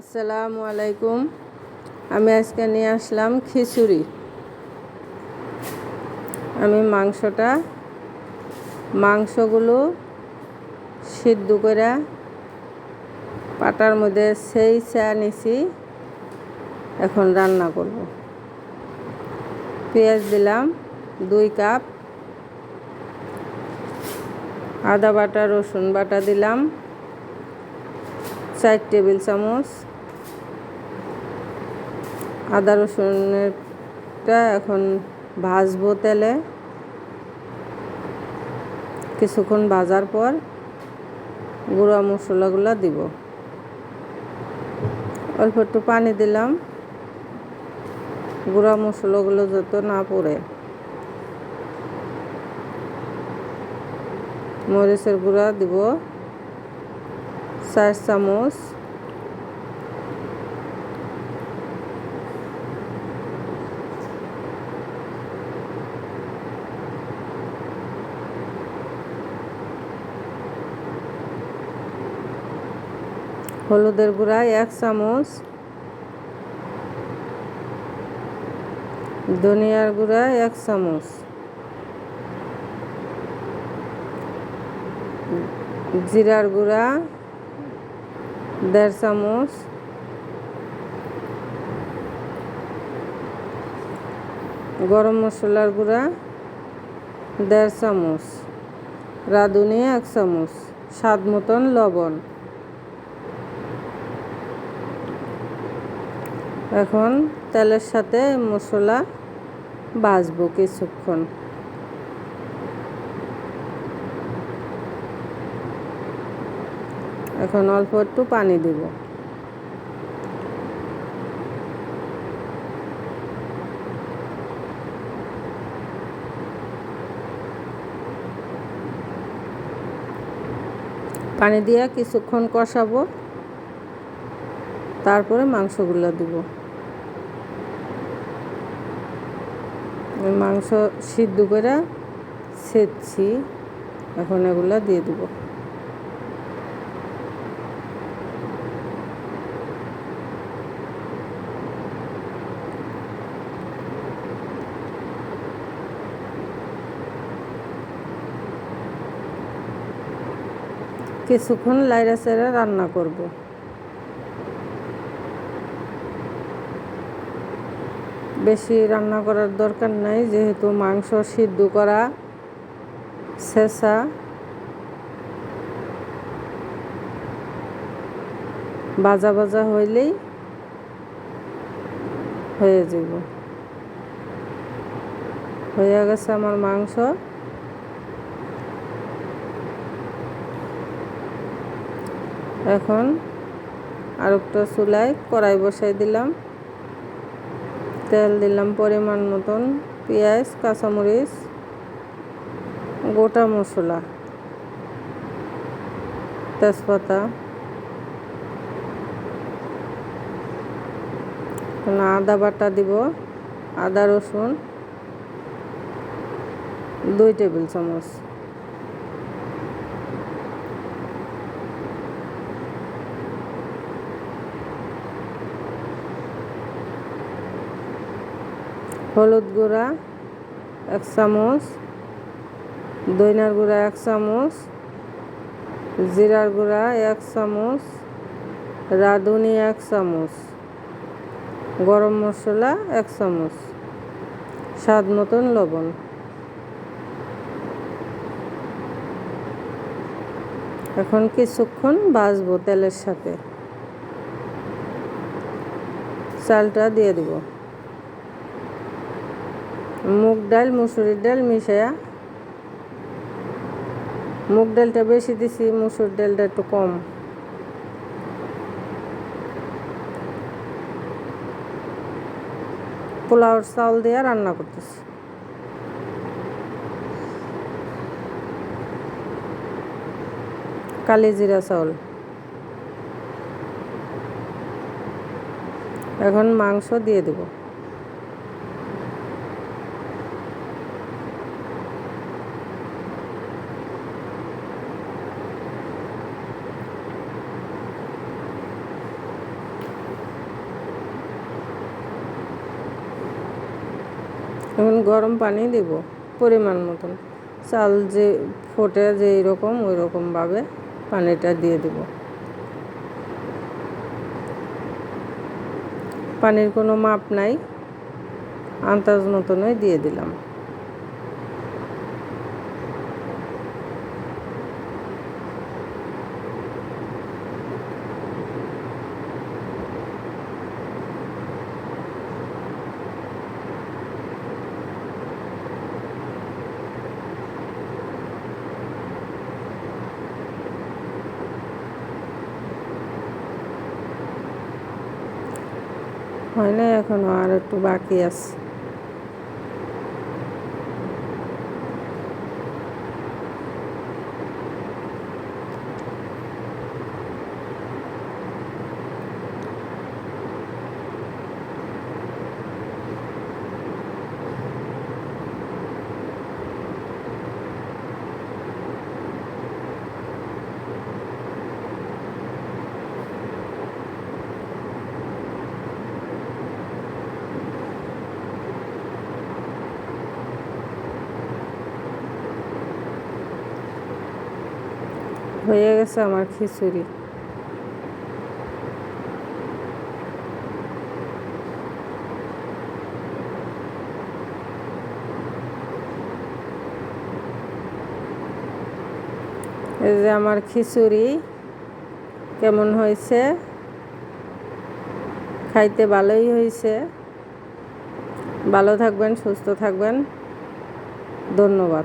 আসসালামু আলাইকুম। আমি আজকে নিয়ে আসলাম খিচুড়ি। আমি মাংসটা, মাংসগুলো সিদ্ধ করে পাটার মধ্যে সেই চা নিছি। এখন রান্না করব। পেঁয়াজ দিলাম দুই কাপ। আদা বাটা, রসুন বাটা দিলাম। চার টেবিল চামচ। আদা রসুনেরটা এখন ভাজবো তেলে। কিছুক্ষণ ভাজার পর গুঁড়া মশলাগুলো দিব। অল্প একটু পানি দিলাম। গুঁড়া মশলাগুলো যত না পড়ে। মরিচের গুঁড়া দিব। চার চামচ হলুদের গুঁড়া এক চামচ ধনিয়ার গুঁড়া এক চামচ জিরার গুঁড়া দেড় চামচ গরম মশলার গুঁড়া দেড় চামচ রাঁধুনি এক চামচ স্বাদ মতন লবণ এখন তেলের সাথে মশলা ভাজবো কিছুক্ষণ। এখন অল্প একটু পানি দেব। পানি দিয়ে কিছুক্ষণ কষাবো। তারপরে মাংসগুলো দিব। মাংস সিদ্ধ করে সেচ্ছি এখন এগুলো দিয়ে দিব। কিছুক্ষণ লাইরা সেরা রান্না করব। বেশি রান্না করার দরকার নাই, যেহেতু মাংস সিদ্ধ করা শেষা। বাজা বাজা হইলেই হয়ে যাব হয়ে গেছে আমার মাংস। এখন আরেকটা চুলায় কড়াই বসাই দিলাম। তেল দিলাম পরিমাণ মতন, পেঁয়াজ, কাঁচামরিচ, গোটা মশলা, তেজপাতা আদা বাটা দিব, আদা রসুন, দুই টেবিল চামচ। হলুদ গুঁড়া, এক চামচ। দইনার গুঁড়া, এক চামচ। জিরার গুঁড়া, এক চামচ। রাঁধুনি, এক চামচ। গরম মশলা, এক চামচ। স্বাদ মতন লবণ। এখন কিছুক্ষণ বাজবো তেলের সাথে। চালটা দিয়ে দিব। মুগ ডাল, মুসুরির ডাল মিশায়া। মুগ ডালটা বেশি দিছি, মুসুর ডালটা একটু কম। পোলাওর চাউল দিয়ে রান্না করতেছি। কালি জিরা চাউল। এখন মাংস দিয়ে দেবো। এখন গরম পানি দেব, পরিমাণ মতন। চাল যে ফোটে যে এরকম ওই রকমভাবে পানিটা দিয়ে দেব। পানির কোনো মাপ নাই, আন্দাজ মতনই দিয়ে দিলাম। হয় না এখনও আর একটু বাকি আছে। হয়ে গেছে আমার খিচুড়ি। এই যে আমার খিচুড়ি, কেমন হয়েছে? খাইতে ভালোই হয়েছে। ভালো থাকবেন, সুস্থ থাকবেন। ধন্যবাদ।